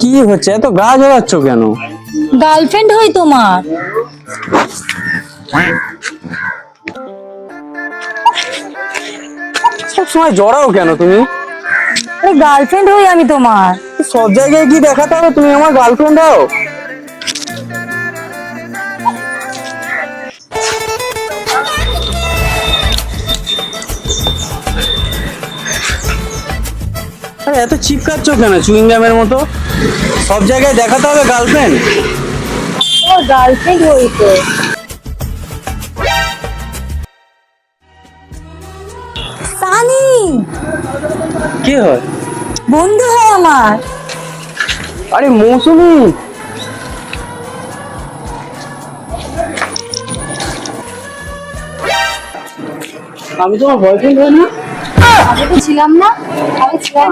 কি হচ্ছে? এত গা জড়াচ্ছ কেন? গার্লফ্রেন্ড হই তোমার। সবসময় জড়াও কেন তুমি? গার্লফ্রেন্ড হই আমি তোমার। সব জায়গায় কি দেখাতে হবে? তুমি আমার গার্লফ্রেন্ড হও? আরে এত চিপকাচ্ছ কেন চুইংগামের মতো? সব জায়গায় দেখাতে হবে গার্লফ্রেন্ড তোমার গার্লফ্রেন্ড হই তো সানি! কি হয়? বন্ধু হয় আমার। আরে মৌসুমি! আমি তোমার বয়ফ্রেন্ড হই না? ছিলাম না। আমি ছিলাম